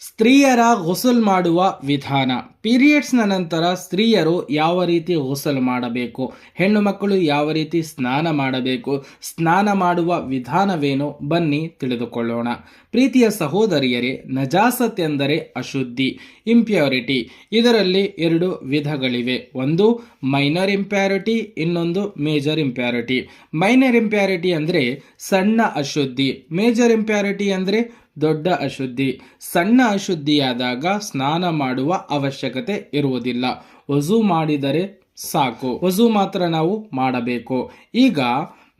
ಸ್ತ್ರೀಯರ ಗುಸಲ್ ಮಾಡುವ ವಿಧಾನ. ಪೀರಿಯಡ್ಸ್ನ ನಂತರ ಸ್ತ್ರೀಯರು ಯಾವ ರೀತಿ ಗುಸಲ್ ಮಾಡಬೇಕು? ಹೆಣ್ಣು ಮಕ್ಕಳು ಯಾವ ರೀತಿ ಸ್ನಾನ ಮಾಡಬೇಕು? ಸ್ನಾನ ಮಾಡುವ ವಿಧಾನವೇನು? ಬನ್ನಿ ತಿಳಿದುಕೊಳ್ಳೋಣ. ಪ್ರೀತಿಯ ಸಹೋದರಿಯರೇ, ನಜಾಸತ್ ಎಂದರೆ ಅಶುದ್ಧಿ ಇಂಪ್ಯೂರಿಟಿ ಇದರಲ್ಲಿ ಎರಡು ವಿಧಗಳಿವೆ. ಒಂದು ಮೈನರ್ ಇಂಪ್ಯಾರಿಟಿ ಇನ್ನೊಂದು ಮೇಜರ್ ಇಂಪ್ಯಾರಿಟಿ ಮೈನರ್ ಇಂಪ್ಯಾರಿಟಿ ಅಂದರೆ ಸಣ್ಣ ಅಶುದ್ಧಿ ಮೇಜರ್ ಇಂಪ್ಯಾರಿಟಿ ಅಂದರೆ ದೊಡ್ಡ ಅಶುದ್ಧಿ, ಸಣ್ಣ ಅಶುದ್ಧಿಯಾದಾಗ ಸ್ನಾನ ಮಾಡುವ ಅವಶ್ಯಕತೆ ಇರುವುದಿಲ್ಲ. ವಜು ಮಾಡಿದರೆ ಸಾಕು. ವಜು ಮಾತ್ರ ನಾವು ಮಾಡಬೇಕು. ಈಗ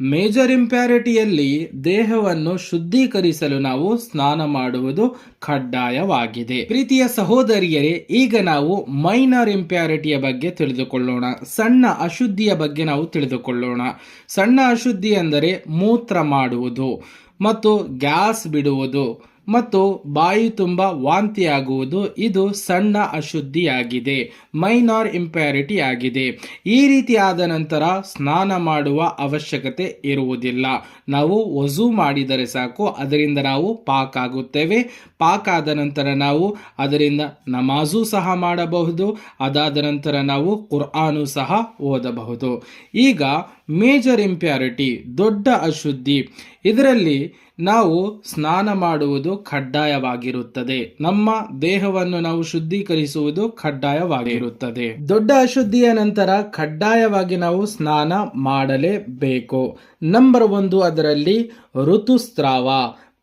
ಮೇಜರ್ ಇಂಪ್ಯಾರಿಟಿಯಲ್ಲಿ ದೇಹವನ್ನು ಶುದ್ಧೀಕರಿಸಲು ನಾವು ಸ್ನಾನ ಮಾಡುವುದು ಕಡ್ಡಾಯವಾಗಿದೆ. ಪ್ರೀತಿಯ ಸಹೋದರಿಯರೇ, ಈಗ ನಾವು ಮೈನರ್ ಇಂಪ್ಯಾರಿಟಿಯ ಬಗ್ಗೆ ತಿಳಿದುಕೊಳ್ಳೋಣ. ಸಣ್ಣ ಅಶುದ್ಧಿಯ ಬಗ್ಗೆ ನಾವು ತಿಳಿದುಕೊಳ್ಳೋಣ. ಸಣ್ಣ ಅಶುದ್ಧಿ ಎಂದರೆ ಮೂತ್ರ ಮಾಡುವುದು. ಮತ್ತು ಗ್ಯಾಸ್ ಬಿಡುವುದು. ಮತ್ತು ಬಾಯಿ ತುಂಬ ವಾಂತಿಯಾಗುವುದು, ಇದು ಸಣ್ಣ ಅಶುದ್ಧಿಯಾಗಿದೆ, ಮೈನಾರ್ ಇಂಪ್ಯಾರಿಟಿ ಆಗಿದೆ ಈ ರೀತಿ ಆದ ನಂತರ ಸ್ನಾನ ಮಾಡುವ ಅವಶ್ಯಕತೆ ಇರುವುದಿಲ್ಲ. ನಾವು ವಜು ಮಾಡಿದರೆ ಸಾಕು, ಅದರಿಂದ ನಾವು ಪಾಕ್ ಆಗುತ್ತೇವೆ ಪಾಕ್ ಆದ ನಂತರ ನಾವು ಅದರಿಂದ ನಮಾಜು ಸಹ ಮಾಡಬಹುದು, ಅದಾದ ನಂತರ ನಾವು ಕುರ್ಆನು ಸಹ ಓದಬಹುದು. ಈಗ ಮೇಜರ್ ಇಂಪ್ಯಾರಿಟಿ, ದೊಡ್ಡ ಅಶುದ್ಧಿ. ಇದರಲ್ಲಿ ನಾವು ಸ್ನಾನ ಮಾಡುವುದು ಕಡ್ಡಾಯವಾಗಿರುತ್ತದೆ. ನಮ್ಮ ದೇಹವನ್ನು ನಾವು ಶುದ್ಧೀಕರಿಸುವುದು ಕಡ್ಡಾಯವಾಗಿರುತ್ತದೆ. ದೊಡ್ಡ ಅಶುದ್ಧಿಯ ನಂತರ ಕಡ್ಡಾಯವಾಗಿ ನಾವು ಸ್ನಾನ ಮಾಡಲೇಬೇಕು. ನಂಬರ್ ಒಂದು ಅದರಲ್ಲಿ ಋತುಸ್ರಾವ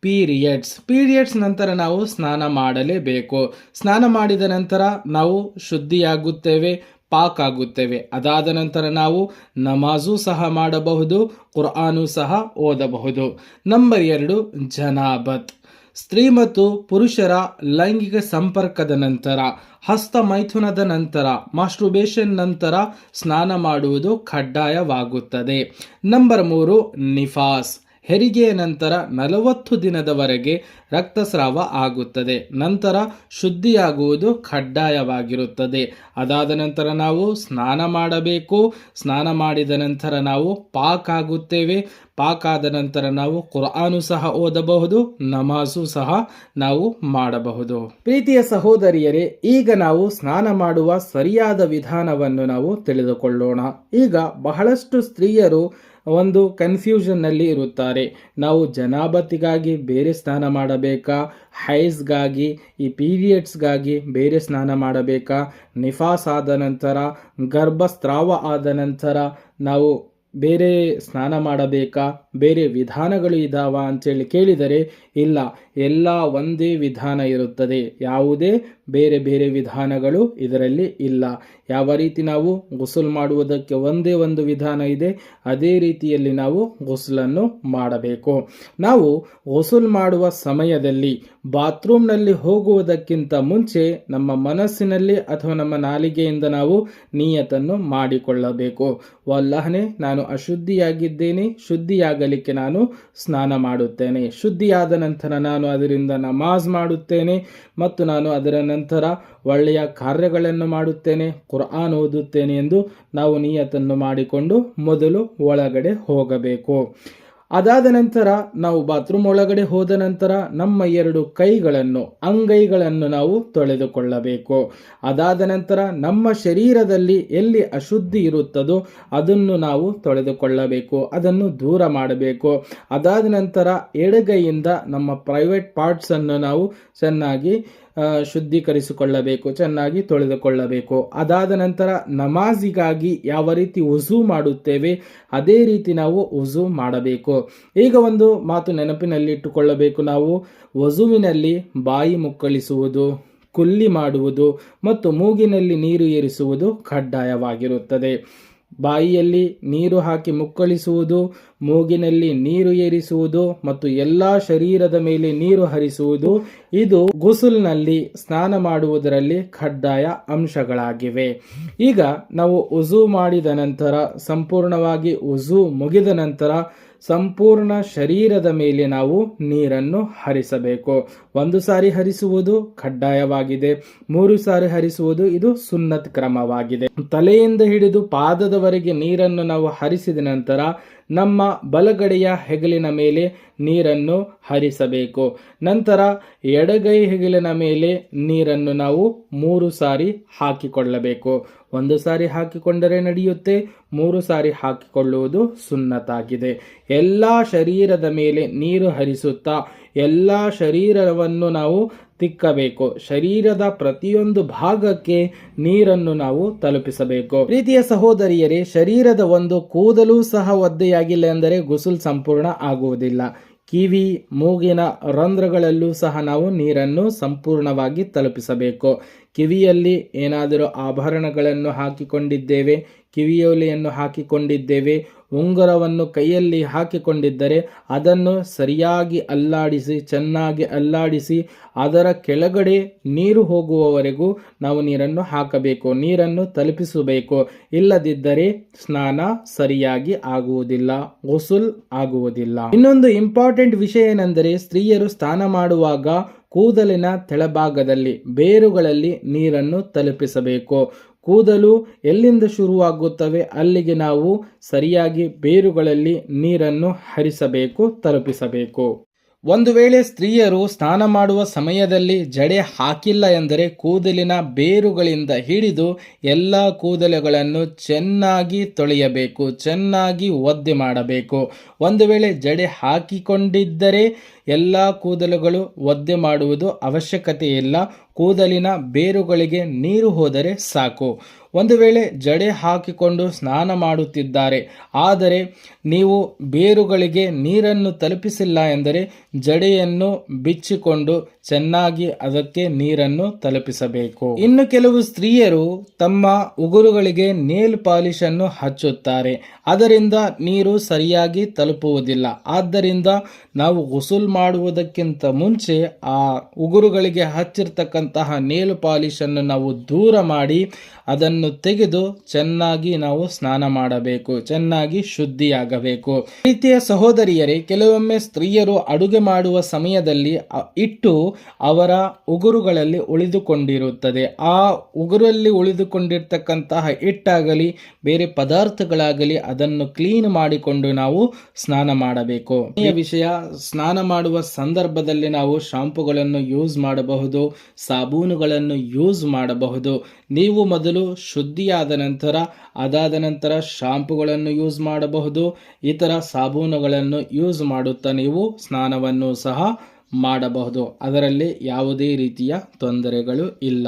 ಪೀರಿಯಡ್ಸ್ ಪೀರಿಯಡ್ಸ್ ನಂತರ ನಾವು ಸ್ನಾನ ಮಾಡಲೇಬೇಕು. ಸ್ನಾನ ಮಾಡಿದ ನಂತರ ನಾವು ಶುದ್ಧಿಯಾಗುತ್ತೇವೆ. ಪಾಕ್ ಆಗುತ್ತೇವೆ ಅದಾದ ನಂತರ ನಾವು ನಮಾಜು ಸಹ ಮಾಡಬಹುದು, ಕುರ್ಆನು ಸಹ ಓದಬಹುದು. ನಂಬರ್ ಎರಡು, ಜನಾಬತ್. ಸ್ತ್ರೀ ಮತ್ತು ಪುರುಷರ ಲೈಂಗಿಕ ಸಂಪರ್ಕದ ನಂತರ, ಹಸ್ತ ಮೈಥುನದ ನಂತರ, ಮಾಸ್ಟ್ರುಬೇಷನ್ ನಂತರ ಸ್ನಾನ ಮಾಡುವುದು ಕಡ್ಡಾಯವಾಗುತ್ತದೆ. ನಂಬರ್ ಮೂರು, ನಿಫಾಸ್. ಹೆರಿಗೆಯ ನಂತರ ನಲವತ್ತು ದಿನದವರೆಗೆ ರಕ್ತಸ್ರಾವ ಆಗುತ್ತದೆ. ನಂತರ ಶುದ್ಧಿಯಾಗುವುದು ಕಡ್ಡಾಯವಾಗಿರುತ್ತದೆ. ಅದಾದ ನಂತರ ನಾವು ಸ್ನಾನ ಮಾಡಬೇಕು. ಸ್ನಾನ ಮಾಡಿದ ನಂತರ ನಾವು ಪಾಕ್ ಆಗುತ್ತೇವೆ. ಪಾಕ್ ಆದ ನಂತರ ನಾವು ಕುರಾನು ಸಹ ಓದಬಹುದು. ನಮಾಜು ಸಹ ನಾವು ಮಾಡಬಹುದು. ಪ್ರೀತಿಯ ಸಹೋದರಿಯರೇ, ಈಗ ನಾವು ಸ್ನಾನ ಮಾಡುವ ಸರಿಯಾದ ವಿಧಾನವನ್ನು ನಾವು ತಿಳಿದುಕೊಳ್ಳೋಣ. ಈಗ ಬಹಳಷ್ಟು ಸ್ತ್ರೀಯರು ಒಂದು ಕನ್ಫ್ಯೂಷನ್ನಲ್ಲಿ ಇರುತ್ತಾರೆ. ನಾವು ಜನಾಬತಿಗಾಗಿ ಬೇರೆ ಸ್ನಾನ ಮಾಡಬೇಕಾ? ಹೈಸ್ಗಾಗಿ, ಈ ಪೀರಿಯಡ್ಸ್ಗಾಗಿ ಬೇರೆ ಸ್ನಾನ ಮಾಡಬೇಕಾ? ನಿಫಾಸ್ ಆದ ನಂತರ, ಗರ್ಭಸ್ರಾವ ಆದ ನಂತರ ನಾವು ಬೇರೆ ಸ್ನಾನ ಮಾಡಬೇಕಾ? ಬೇರೆ ವಿಧಾನಗಳು ಇದಾವ ಅಂತೇಳಿ ಕೇಳಿದರೆ, ಇಲ್ಲ. ಎಲ್ಲ ಒಂದೇ ವಿಧಾನ ಇರುತ್ತದೆ. ಯಾವುದೇ ಬೇರೆ ಬೇರೆ ವಿಧಾನಗಳು ಇದರಲ್ಲಿ ಇಲ್ಲ. ಯಾವ ರೀತಿ ನಾವು ಗುಸುಲ್ ಮಾಡುವುದಕ್ಕೆ ಒಂದೇ ಒಂದು ವಿಧಾನ ಇದೆ, ಅದೇ ರೀತಿಯಲ್ಲಿ ನಾವು ಗುಸುಲನ್ನು ಮಾಡಬೇಕು. ನಾವು ಗುಸುಲ್ ಮಾಡುವ ಸಮಯದಲ್ಲಿ ಬಾತ್ರೂಮ್ನಲ್ಲಿ ಹೋಗುವುದಕ್ಕಿಂತ ಮುಂಚೆ ನಮ್ಮ ಮನಸ್ಸಿನಲ್ಲಿ ಅಥವಾ ನಮ್ಮ ನಾಲಿಗೆಯಿಂದ ನಾವು ನಿಯತನ್ನು ಮಾಡಿಕೊಳ್ಳಬೇಕು. ವಲ್ಲಹನೆ, ನಾನು ಅಶುದ್ಧಿಯಾಗಿದ್ದೇನೆ, ಶುದ್ಧಿಯಾಗಲಿಕ್ಕೆ ನಾನು ಸ್ನಾನ ಮಾಡುತ್ತೇನೆ. ಶುದ್ಧಿಯಾದ ನಂತರ ನಾನು ಅದರಿಂದ ನಮಾಜ್ ಮಾಡುತ್ತೇನೆ ಮತ್ತು ನಾನು ಅದರ ನಂತರ ಒಳ್ಳೆಯ ಕಾರ್ಯಗಳನ್ನು ಮಾಡುತ್ತೇನೆ ಕುರಾನ್ ಓದುತ್ತೇನೆ ಎಂದು ನಾವು ನಿಯತನ್ನು ಮಾಡಿಕೊಂಡು ಮೊದಲು ಒಳಗಡೆ ಹೋಗಬೇಕು. ಅದಾದ ನಂತರ ನಾವು ಬಾತ್ರೂಮ್ ಒಳಗಡೆ ಹೋದ ನಂತರ ನಮ್ಮ ಎರಡು ಕೈಗಳನ್ನು, ಅಂಗೈಗಳನ್ನು ನಾವು ತೊಳೆದುಕೊಳ್ಳಬೇಕು. ಅದಾದ ನಂತರ ನಮ್ಮ ಶರೀರದಲ್ಲಿ ಎಲ್ಲಿ ಅಶುದ್ಧಿ ಇರುತ್ತದೋ ಅದನ್ನು ನಾವು ತೊಳೆದುಕೊಳ್ಳಬೇಕು, ಅದನ್ನು ದೂರ ಮಾಡಬೇಕು. ಅದಾದ ನಂತರ ಎಡಗೈಯಿಂದ ನಮ್ಮ ಪ್ರೈವೇಟ್ ಪಾರ್ಟ್ಸನ್ನು ನಾವು ಚೆನ್ನಾಗಿ ಶುದ್ಧೀಕರಿಸಿಕೊಳ್ಳಬೇಕು, ಚೆನ್ನಾಗಿ ತೊಳೆದುಕೊಳ್ಳಬೇಕು. ಅದಾದ ನಂತರ ನಮಾಜಿಗಾಗಿ ಯಾವ ರೀತಿ ಉಜು ಮಾಡುತ್ತೇವೆ, ಅದೇ ರೀತಿ ನಾವು ಉಜು ಮಾಡಬೇಕು. ಈಗ ಒಂದು ಮಾತು ನೆನಪಿನಲ್ಲಿ ಇಟ್ಟುಕೊಳ್ಳಬೇಕು ನಾವು. ವಜುವಿನಲ್ಲಿ ಬಾಯಿ ಮುಕ್ಕಳಿಸುವುದು, ಕುಲ್ಲಿ ಮಾಡುವುದು ಮತ್ತು ಮೂಗಿನಲ್ಲಿ ನೀರು ಏರಿಸುವುದು ಕಡ್ಡಾಯವಾಗಿರುತ್ತದೆ. ಬಾಯಿಯಲ್ಲಿ ನೀರು ಹಾಕಿ ಮುಕ್ಕಳಿಸುವುದು, ಮೂಗಿನಲ್ಲಿ ನೀರು ಏರಿಸುವುದು ಮತ್ತು ಎಲ್ಲ ಶರೀರದ ಮೇಲೆ ನೀರು ಹರಿಸುವುದು, ಇದು ಗುಸುಲ್ನಲ್ಲಿ ಸ್ನಾನ ಮಾಡುವುದರಲ್ಲಿ ಕಡ್ಡಾಯ ಅಂಶಗಳಾಗಿವೆ. ಈಗ ನಾವು ಉಜು ಮಾಡಿದ ನಂತರ, ಸಂಪೂರ್ಣವಾಗಿ ಉಜು ಮುಗಿದ ನಂತರ ಸಂಪೂರ್ಣ ಶರೀರದ ಮೇಲೆ ನಾವು ನೀರನ್ನು ಹರಿಸಬೇಕು. ಒಂದು ಸಾರಿ ಹರಿಸುವುದು ಕಡ್ಡಾಯವಾಗಿದೆ. ಮೂರು ಸಾರಿ ಹರಿಸುವುದು ಇದು ಸುನ್ನತ್ ಕ್ರಮವಾಗಿದೆ. ತಲೆಯಿಂದ ಹಿಡಿದು ಪಾದದವರೆಗೆ ನೀರನ್ನು ನಾವು ಹರಿಸಿದ ನಂತರ ನಮ್ಮ ಬಲಗಡೆಯ ಹೆಗಲಿನ ಮೇಲೆ ನೀರನ್ನು ಹರಿಸಬೇಕು. ನಂತರ ಎಡಗೈ ಹೆಗಲಿನ ಮೇಲೆ ನೀರನ್ನು ನಾವು ಮೂರು ಸಾರಿ ಹಾಕಿಕೊಳ್ಳಬೇಕು. ಒಂದು ಸಾರಿ ಹಾಕಿಕೊಂಡರೆ ನಡೆಯುತ್ತೆ, ಮೂರು ಸಾರಿ ಹಾಕಿಕೊಳ್ಳುವುದು ಸುನ್ನತಾಗಿದೆ. ಎಲ್ಲ ಶರೀರದ ಮೇಲೆ ನೀರು ಹರಿಸುತ್ತಾ ಎಲ್ಲ ಶರೀರವನ್ನು ನಾವು ತಿಕ್ಕಬೇಕು. ಶರೀರದ ಪ್ರತಿಯೊಂದು ಭಾಗಕ್ಕೆ ನೀರನ್ನು ನಾವು ತಲುಪಿಸಬೇಕು. ಪ್ರೀತಿಯ ಸಹೋದರಿಯರೇ, ಶರೀರದ ಒಂದು ಕೂದಲು ಸಹ ಒದ್ದೆಯಾಗಿಲ್ಲ ಎಂದರೆ ಗುಸುಲ್ ಸಂಪೂರ್ಣ ಆಗುವುದಿಲ್ಲ. ಕಿವಿ, ಮೂಗಿನ ರಂಧ್ರಗಳಲ್ಲೂ ಸಹ ನಾವು ನೀರನ್ನು ಸಂಪೂರ್ಣವಾಗಿ ತಲುಪಿಸಬೇಕು. ಕಿವಿಯಲ್ಲಿ ಏನಾದರೂ ಆಭರಣಗಳನ್ನು ಹಾಕಿಕೊಂಡಿದ್ದೇವೆ, ಕಿವಿಯೋಲೆಯನ್ನು ಹಾಕಿಕೊಂಡಿದ್ದೇವೆ ಉಂಗುರವನ್ನು ಕೈಯಲ್ಲಿ ಹಾಕಿಕೊಂಡಿದ್ದರೆ ಅದನ್ನು ಸರಿಯಾಗಿ ಅಲ್ಲಾಡಿಸಿ, ಚೆನ್ನಾಗಿ ಅಲ್ಲಾಡಿಸಿ, ಅದರ ಕೆಳಗಡೆ ನೀರು ಹೋಗುವವರೆಗೂ ನಾವು ನೀರನ್ನು ಹಾಕಬೇಕು, ನೀರನ್ನು ತಲುಪಿಸಬೇಕು. ಇಲ್ಲದಿದ್ದರೆ ಸ್ನಾನ ಸರಿಯಾಗಿ ಆಗುವುದಿಲ್ಲ, ಗುಸುಲ್ ಆಗುವುದಿಲ್ಲ. ಇನ್ನೊಂದು ಇಂಪಾರ್ಟೆಂಟ್ ವಿಷಯ ಏನೆಂದರೆ ಸ್ತ್ರೀಯರು ಸ್ನಾನ ಮಾಡುವಾಗ ಕೂದಲಿನ ತೆಳಭಾಗದಲ್ಲಿ, ಬೇರುಗಳಲ್ಲಿ ನೀರನ್ನು ತಲುಪಿಸಬೇಕು. ಕೂದಲು ಎಲ್ಲಿಂದ ಶುರುವಾಗುತ್ತವೆ? ಅಲ್ಲಿಗೆ ನಾವು ಸರಿಯಾಗಿ ಬೇರುಗಳಲ್ಲಿ ನೀರನ್ನು ಹರಿಸಬೇಕು ತಲುಪಿಸಬೇಕು. ಒಂದು ವೇಳೆ ಸ್ತ್ರೀಯರು ಸ್ನಾನ ಮಾಡುವ ಸಮಯದಲ್ಲಿ ಜಡೆ ಹಾಕಿಲ್ಲ ಎಂದರೆ ಕೂದಲಿನ ಬೇರುಗಳಿಂದ ಹಿಡಿದು ಎಲ್ಲ ಕೂದಲುಗಳನ್ನು ಚೆನ್ನಾಗಿ ತೊಳೆಯಬೇಕು, ಚೆನ್ನಾಗಿ ಒದ್ದೆ ಮಾಡಬೇಕು. ಒಂದು ವೇಳೆ ಜಡೆ ಹಾಕಿಕೊಂಡಿದ್ದರೆ ಎಲ್ಲ ಕೂದಲುಗಳು ಒದ್ದೆ ಮಾಡುವುದು ಅವಶ್ಯಕತೆ ಇಲ್ಲ ಕೂದಲಿನ ಬೇರುಗಳಿಗೆ ನೀರು ಹೋದರೆ ಸಾಕು. ಒಂದು ವೇಳೆ ಜಡೆ ಹಾಕಿಕೊಂಡು ಸ್ನಾನ ಮಾಡುತ್ತಿದ್ದಾರೆ ಆದರೆ ನೀವು ಬೇರುಗಳಿಗೆ ನೀರನ್ನು ತಲುಪಿಸಿಲ್ಲ ಎಂದರೆ ಜಡೆಯನ್ನು ಬಿಚ್ಚಿಕೊಂಡು ಚೆನ್ನಾಗಿ ಅದಕ್ಕೆ ನೀರನ್ನು ತಲುಪಿಸಬೇಕು. ಇನ್ನು ಕೆಲವು ಸ್ತ್ರೀಯರು ತಮ್ಮ ಉಗುರುಗಳಿಗೆ ನೇಲ್ ಪಾಲಿಶ್ ಅನ್ನು ಹಚ್ಚುತ್ತಾರೆ. ಅದರಿಂದ ನೀರು ಸರಿಯಾಗಿ ತಲುಪುವುದಿಲ್ಲ. ಆದ್ದರಿಂದ ನಾವು ಗುಸುಲ್ ಮಾಡುವುದಕ್ಕಿಂತ ಮುಂಚೆ ಆ ಉಗುರುಗಳಿಗೆ ಹಚ್ಚಿರ್ತಕ್ಕಂತಹ ನೇಲ್ ಪಾಲಿಶ್ ಅನ್ನು ನಾವು ದೂರ ಮಾಡಿ ಅದನ್ನು ತೆಗೆದು ಚೆನ್ನಾಗಿ ನಾವು ಸ್ನಾನ ಮಾಡಬೇಕು. ಚೆನ್ನಾಗಿ ಶುದ್ಧಿಯಾಗಬೇಕು. ರೀತಿಯ ಸಹೋದರಿಯರೇ, ಕೆಲವೊಮ್ಮೆ ಸ್ತ್ರೀಯರು ಅಡುಗೆ ಮಾಡುವ ಸಮಯದಲ್ಲಿ ಇಟ್ಟು ಅವರ ಉಗುರುಗಳಲ್ಲಿ ಉಳಿದುಕೊಂಡಿರುತ್ತದೆ. ಆ ಉಗುರಲ್ಲಿ ಉಳಿದುಕೊಂಡಿರ್ತಕ್ಕಂತಹ ಹಿಟ್ಟಾಗಲಿ, ಬೇರೆ ಪದಾರ್ಥಗಳಾಗಲಿ ಅದನ್ನು ಕ್ಲೀನ್ ಮಾಡಿಕೊಂಡು ನಾವು ಸ್ನಾನ ಮಾಡಬೇಕು. ಈ ವಿಷಯ ಸ್ನಾನ ಮಾಡುವ ಸಂದರ್ಭದಲ್ಲಿ ನಾವು ಶಾಂಪುಗಳನ್ನು ಯೂಸ್ ಮಾಡಬಹುದು, ಸಾಬೂನುಗಳನ್ನು ಯೂಸ್ ಮಾಡಬಹುದು. ನೀವು ಮೊದಲು ಶುದ್ಧಿಯಾದ ನಂತರ, ಅದಾದ ನಂತರ ಶಾಂಪುಗಳನ್ನು ಯೂಸ್ ಮಾಡಬಹುದು, ಇತರ ಸಾಬೂನುಗಳನ್ನು ಯೂಸ್ ಮಾಡುತ್ತಾ ನೀವು ಸ್ನಾನವನ್ನು ಸಹ ಮಾಡಬಹುದು. ಅದರಲ್ಲಿ ಯಾವುದೇ ರೀತಿಯ ತೊಂದರೆಗಳು ಇಲ್ಲ.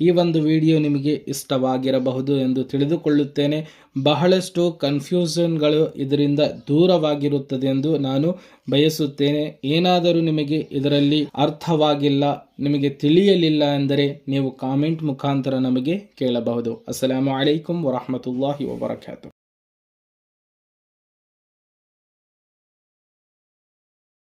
ಈ ಒಂದು ವಿಡಿಯೋ ನಿಮಗೆ ಇಷ್ಟವಾಗಿರಬಹುದು ಎಂದು ತಿಳಿದುಕೊಳ್ಳುತ್ತೇನೆ. ಬಹಳಷ್ಟು ಕನ್ಫ್ಯೂಷನ್ಗಳು ಇದರಿಂದ ದೂರವಾಗಿರುತ್ತದೆ ಎಂದು ನಾನು ಬಯಸುತ್ತೇನೆ. ಏನಾದರೂ ನಿಮಗೆ ಇದರಲ್ಲಿ ಅರ್ಥವಾಗಿಲ್ಲ, ನಿಮಗೆ ತಿಳಿಯಲಿಲ್ಲ ಎಂದರೆ ನೀವು ಕಾಮೆಂಟ್ ಮುಖಾಂತರ ನಮಗೆ ಕೇಳಬಹುದು. ಅಸ್ಸಲಾಮು ಅಲೈಕುಂ ವರಹಮತುಲ್ಲಾಹಿ ವಬರಕಾತು.